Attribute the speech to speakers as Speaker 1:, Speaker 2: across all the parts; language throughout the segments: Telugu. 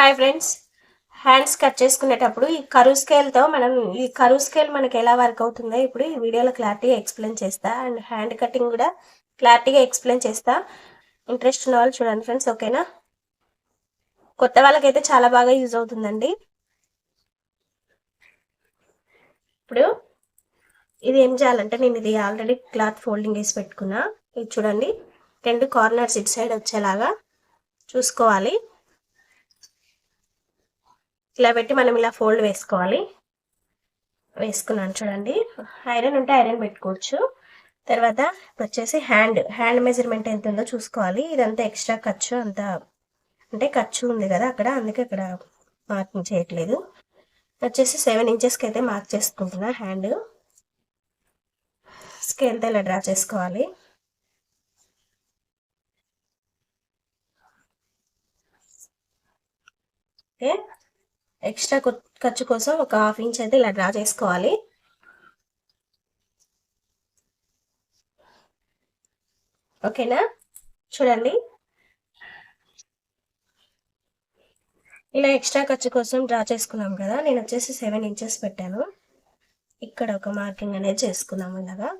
Speaker 1: హాయ్ ఫ్రెండ్స్ హ్యాండ్స్ కట్ చేసుకునేటప్పుడు ఈ కరువు స్కేల్తో మనం ఈ కరువు స్కేల్ మనకి ఎలా వర్క్ అవుతుందో ఇప్పుడు ఈ వీడియోలో క్లారిటీగా ఎక్స్ప్లెయిన్ చేస్తా. అండ్ హ్యాండ్ కటింగ్ కూడా క్లారిటీగా ఎక్స్ప్లెయిన్ చేస్తా. ఇంట్రెస్ట్ ఉన్న వాళ్ళు చూడండి ఫ్రెండ్స్ ఓకేనా కొత్త వాళ్ళకైతే చాలా బాగా యూజ్ అవుతుందండి. ఇప్పుడు ఇది ఏం చేయాలంటే నేను ఇది ఆల్రెడీ క్లాత్ ఫోల్డింగ్ వేసి పెట్టుకున్నా. ఇది చూడండి రెండు కార్నర్స్ ఇటు సైడ్ వచ్చేలాగా చూసుకోవాలి. ఇలా పెట్టి మనం ఇలా ఫోల్డ్ వేసుకోవాలి. వేసుకున్నాను చూడండి. ఐరన్ ఉంటే ఐరన్ పెట్టుకోవచ్చు. తర్వాత వచ్చేసి హ్యాండ్ హ్యాండ్ మెజర్మెంట్ ఎంత ఉందో చూసుకోవాలి. ఇదంతా ఎక్స్ట్రా ఖర్చు అంత అంటే ఖర్చు ఉంది కదా అక్కడ అందుకే అక్కడ మార్కింగ్ చేయట్లేదు. వచ్చేసి సెవెన్ ఇంచెస్కి అయితే మార్క్ చేసుకుంటున్నా హ్యాండ్. స్కేల్తో ఇలా డ్రా చేసుకోవాలి? ఓకే ఎక్స్ట్రా ఖర్చు కోసం ఒక హాఫ్ ఇంచ్ అయితే ఇలా డ్రా చేసుకోవాలి. ఓకేనా? చూడండి. ఇలా ఎక్స్ట్రా ఖర్చు కోసం డ్రా చేసుకున్నాం కదా నేను వచ్చేసి సెవెన్ ఇంచెస్ పెట్టాను. ఇక్కడ ఒక మార్కింగ్ అనేది చేసుకున్నాము ఇలాగా.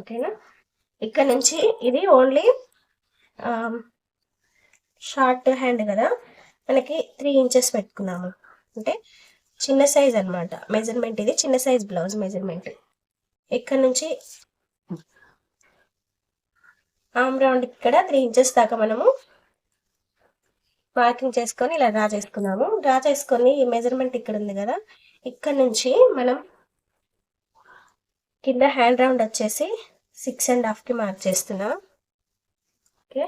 Speaker 1: ఓకేనా? ఇక్కడ నుంచి ఇది ఓన్లీ షార్ట్ హ్యాండ్ కదా. మనకి త్రీ ఇంచెస్ పెట్టుకున్నాము. అంటే చిన్న సైజ్ అనమాట మెజర్మెంట్ ఇది చిన్న సైజ్ బ్లౌజ్ మెజర్మెంట్ ఇక్కడ నుంచి ఆమ్ రౌండ్ ఇక్కడ త్రీ ఇంచెస్ దాకా మనము మార్కింగ్ చేసుకొని ఇలా డ్రా చేసుకున్నాము. డ్రా చేసుకొని ఈ మెజర్మెంట్ ఇక్కడ ఉంది కదా. ఇక్కడ నుంచి మనం కింద హ్యాండ్ రౌండ్ వచ్చేసి సిక్స్ అండ్ హాఫ్కి మార్క్ చేస్తున్నాం. ఓకే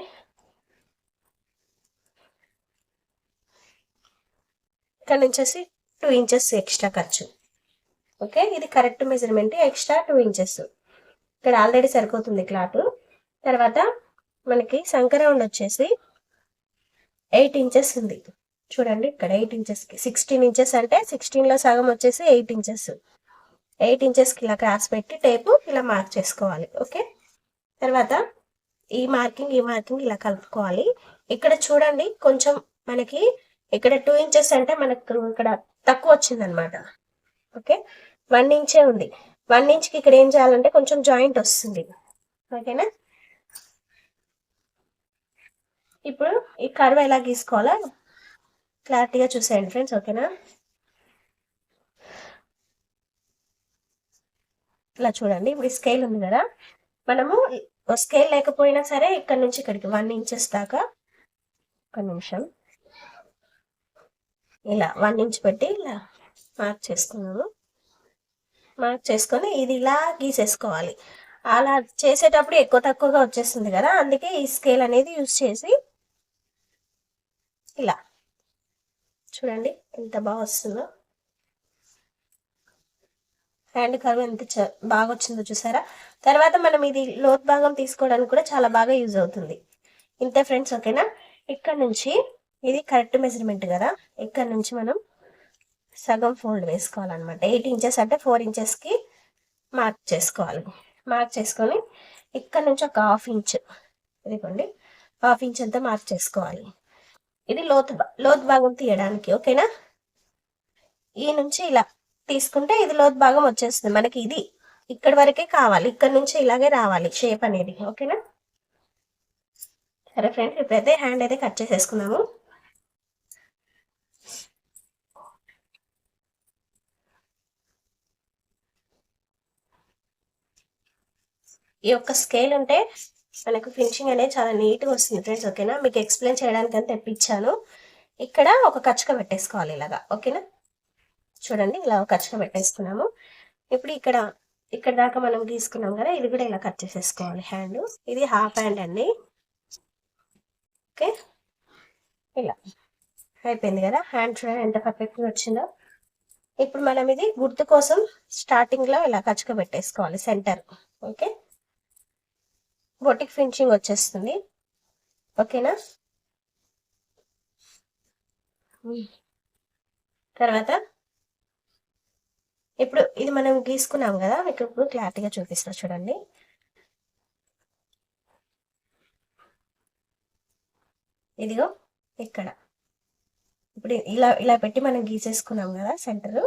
Speaker 1: ఇక్కడ నుంచి వచ్చి టూ ఇంచెస్ ఎక్స్ట్రా ఖర్చు. ఓకే ఇది correct measurement extra two inches ఇక్కడ ఆల్రెడీ సరిపోతుంది క్లాత్ తర్వాత మనకి సంకరౌండ్ వచ్చేసి ఎయిట్ ఇంచెస్ ఉంది. చూడండి ఇక్కడ ఎయిట్ ఇంచెస్కి సిక్స్టీన్ ఇంచెస్ అంటే సిక్స్టీన్లో సగం వచ్చేసి ఎయిట్ ఇంచెస్ ఎయిట్ ఇంచెస్కి ఇలా క్రాస్ పెట్టి టేపు ఇలా మార్క్ చేసుకోవాలి. ఓకే తర్వాత ఈ మార్కింగ్ ఈ మార్కింగ్ ఇలా కలుపుకోవాలి. ఇక్కడ చూడండి కొంచెం మనకి ఇక్కడ టూ ఇంచెస్ అంటే మనకు ఇక్కడ తక్కువ వచ్చిందనమాట ఓకే వన్ ఇంచే ఉంది. వన్ ఇంచ్కి ఇక్కడ ఏం చేయాలంటే కొంచెం జాయింట్ వస్తుంది. ఓకేనా ఇప్పుడు ఈ కర్వ్ ఎలా గీసుకోవాలా? క్లారిటీగా చూసేయండి ఫ్రెండ్స్ ఓకేనా ఇలా చూడండి. ఇప్పుడు స్కేల్ ఉంది కదా. మనము స్కేల్ లేకపోయినా సరే ఇక్కడ నుంచి ఇక్కడికి వన్ ఇంచెస్ దాకా. ఒక నిమిషం. ఇలా వన్ ఇంచ్ పెట్టి ఇలా మార్క్ చేసుకున్నాము మార్క్ చేసుకొని ఇది ఇలా గీసేసుకోవాలి. అలా చేసేటప్పుడు ఎక్కువ తక్కువగా వచ్చేస్తుంది కదా అందుకే ఈ స్కేల్ అనేది యూజ్ చేసి ఇలా. చూడండి ఎంత బాగా వస్తుందో. హ్యాండ్ కర్వ్ ఎంత బాగా వచ్చిందో చూసారా? తర్వాత మనం ఇది లోత్ భాగం తీసుకోవడానికి కూడా చాలా బాగా యూజ్ అవుతుంది. ఇంతే ఫ్రెండ్స్ ఓకేనా? ఇక్కడ నుంచి ఇది కరెక్ట్ మెజర్మెంట్ కదా? ఇక్కడ నుంచి మనం సగం ఫోల్డ్ వేసుకోవాలన్నమాట. ఎయిట్ ఇంచెస్ అంటే ఫోర్ ఇంచెస్కి మార్క్ చేసుకోవాలి. మార్క్ చేసుకొని ఇక్కడ నుంచి ఒక హాఫ్ ఇంచ్ ఇదిగోండి. హాఫ్ ఇంచ్ అంతా మార్క్ చేసుకోవాలి. ఇది లోతు లోతు భాగం తీయడానికి ఓకేనా? ఈ నుంచి ఇలా తీసుకుంటే ఇది లోతు భాగం వచ్చేస్తుంది. మనకి ఇది ఇక్కడ వరకే కావాలి. ఇక్కడ నుంచి ఇలాగే రావాలి షేప్ అనేది ఓకేనా? సరే ఫ్రెండ్స్ ఇప్పుడైతే హ్యాండ్ అయితే కట్ చేసేసుకున్నాము ఈ యొక్క స్కేల్ ఉంటే మనకు ఫినిషింగ్ అనేది చాలా నీట్గా వస్తుంది ఫ్రెండ్స్ ఓకేనా? మీకు ఎక్స్ప్లెయిన్ చేయడానికి అని తెప్పించాను. ఇక్కడ ఒక కచ్చక పెట్టేసుకోవాలి ఇలాగా ఓకేనా? చూడండి ఇలా ఒక కచ్చక పెట్టేసుకున్నాము. ఇప్పుడు ఇక్కడ ఇక్కడ దాకా మనం గీసుకున్నాం కదా ఇది కూడా ఇలా కట్ చేసేసుకోవాలి హ్యాండ్. ఇది హాఫ్ హ్యాండ్ అండి. ఓకే? ఇలా అయిపోయింది కదా హ్యాండ్ చూడండి ఎంత పర్ఫెక్ట్గా వచ్చిందో. ఇప్పుడు మనం ఇది గుర్తు కోసం స్టార్టింగ్లో ఇలా కచ్చక పెట్టేసుకోవాలి సెంటర్ ఓకే? బొటిక్ ఫినిషింగ్ వచ్చేస్తుంది. ఓకేనా? తర్వాత ఇప్పుడు ఇది మనం గీసుకున్నాం కదా మీకు ఇప్పుడు క్లారిటీగా చూపిస్తా చూడండి. ఇదిగో ఇక్కడ. ఇప్పుడు ఇలా ఇలా పెట్టి మనం గీసేసుకున్నాం కదా సెంటర్.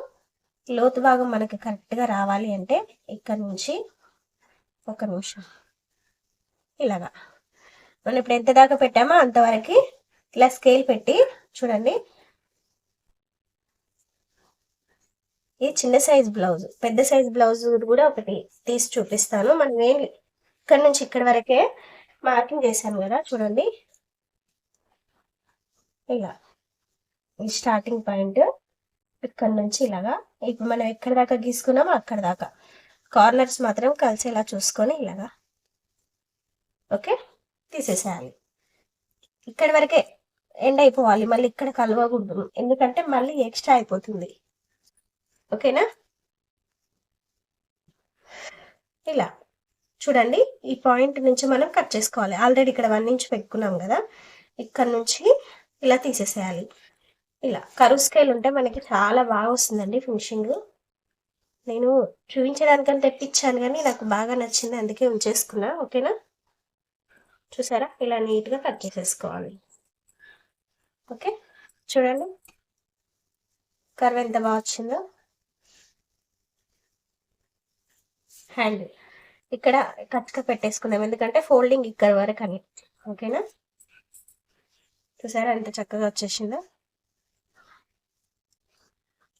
Speaker 1: లోతు భాగం మనకి కరెక్ట్గా రావాలి అంటే ఇక్కడ నుంచి ఒక నిమిషం. ఇలాగా. మనం ఇప్పుడు ఎంత దాకా పెట్టామో అంతవరకు ఇలా స్కేల్ పెట్టి చూడండి. ఇది చిన్న సైజ్ బ్లౌజ్ పెద్ద సైజ్ బ్లౌజ్ కూడా ఒకటి తీసి చూపిస్తాను. మనం ఏం ఇక్కడ నుంచి ఇక్కడ వరకే మార్కింగ్ చేశాను కదా చూడండి. ఇలా. ఈ స్టార్టింగ్ పాయింట్ ఇక్కడ నుంచి ఇలాగా. ఇప్పుడు మనం ఎక్కడ దాకా గీసుకున్నామో అక్కడ దాకా. కార్నర్స్ మాత్రం కలిసేలా చూసుకొని ఇలాగా. ఓకే? తీసేసేయాలి. ఇక్కడ వరకే ఎండ్ అయిపోవాలి. మళ్ళీ ఇక్కడ కలవకూడదు. ఎందుకంటే మళ్ళీ ఎక్స్ట్రా అయిపోతుంది. ఓకేనా? ఇలా. చూడండి ఈ పాయింట్ నుంచి మనం కట్ చేసుకోవాలి. ఆల్రెడీ ఇక్కడ వన్ ఇంచ్ పెట్టుకున్నాం కదా. ఇక్కడ నుంచి ఇలా తీసేసేయాలి. ఇలా. కరువు స్కేల్ ఉంటే మనకి చాలా బాగా వస్తుందండి ఫినిషింగ్. నేను చూపించడానికని తెప్పించాను కానీ నాకు బాగా నచ్చింది అందుకే ఉంచేసుకున్నా. ఓకేనా? చూసారా? ఇలా నీట్గా కట్ చేసేసుకోవాలి. ఓకే? చూడండి. కర్వ్ ఎంత బాగా వచ్చిందో. హ్యాండ్ ఇక్కడ కట్గా పెట్టేసుకుందాం. ఎందుకంటే ఫోల్డింగ్ ఇక్కడ వరకు అని. ఓకేనా? చూసారా ఎంత చక్కగా వచ్చేసిందో.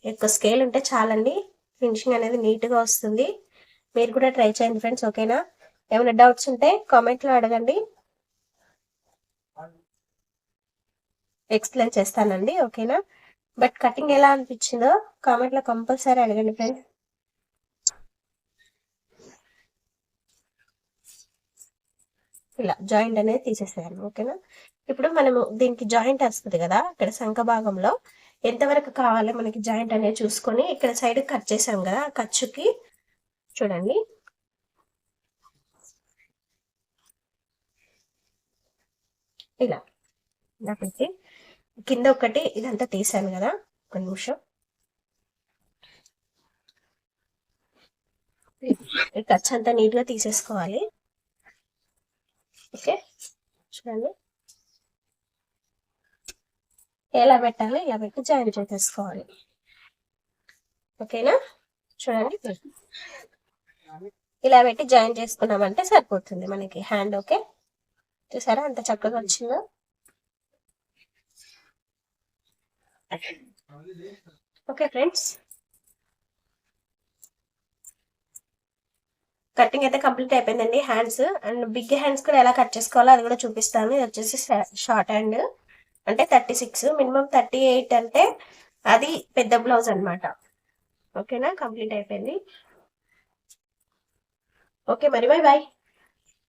Speaker 1: ఎక్కువ స్కేల్ ఉంటే చాలండి. ఫినిషింగ్ అనేది నీట్గా వస్తుంది. మీరు కూడా ట్రై చేయండి ఫ్రెండ్స్. ఓకేనా? ఏమైనా డౌట్స్ ఉంటే కామెంట్లో అడగండి. ఎక్స్ప్లెయిన్ చేస్తానండి ఓకేనా? బట్ కటింగ్ ఎలా అనిపించిందో కామెంట్లో కంపల్సరీ అడగండి ఫ్రెండ్స్ ఇలా జాయింట్ అనేది తీసేసేయాలి ఓకేనా? ఇప్పుడు మనము దీనికి జాయింట్ వస్తుంది కదా ఇక్కడ శంఖ భాగంలో ఎంతవరకు కావాలో మనకి జాయింట్ అనేది చూసుకొని ఇక్కడ సైడ్ కట్ చేసాం కదా ఖర్చుకి చూడండి. ఇలా ఇలా పెట్టి కింద ఒకటి ఇదంతా తీసాను కదా. ఒక నిమిషం. ఈ ఖర్చు అంతా నీట్గా తీసేసుకోవాలి. ఓకే? చూడండి. ఎలా పెట్టాలి? ఇలా పెట్టి జాయిన్ చేసేసుకోవాలి. ఓకేనా? చూడండి. ఇలా పెట్టి జాయిన్ చేసుకున్నామంటే సరిపోతుంది మనకి. Hand okay? చూసారా? అంత చక్కగా వచ్చిందో? ఓకే ఫ్రెండ్స్ కటింగ్ అయితే కంప్లీట్ అయిపోయిందండి. హ్యాండ్స్ అండ్ బిగ్ హ్యాండ్స్ కూడా ఎలా కట్ చేసుకోవాలో అది కూడా చూపిస్తాను. ఇది వచ్చేసి షార్ట్ హ్యాండ్ అంటే thirty six minimum thirty eight అంటే అది పెద్ద బ్లౌజ్ అనమాట ఓకేనా కంప్లీట్ అయిపోయింది. ఓకే మరి బాయ్ బాయ్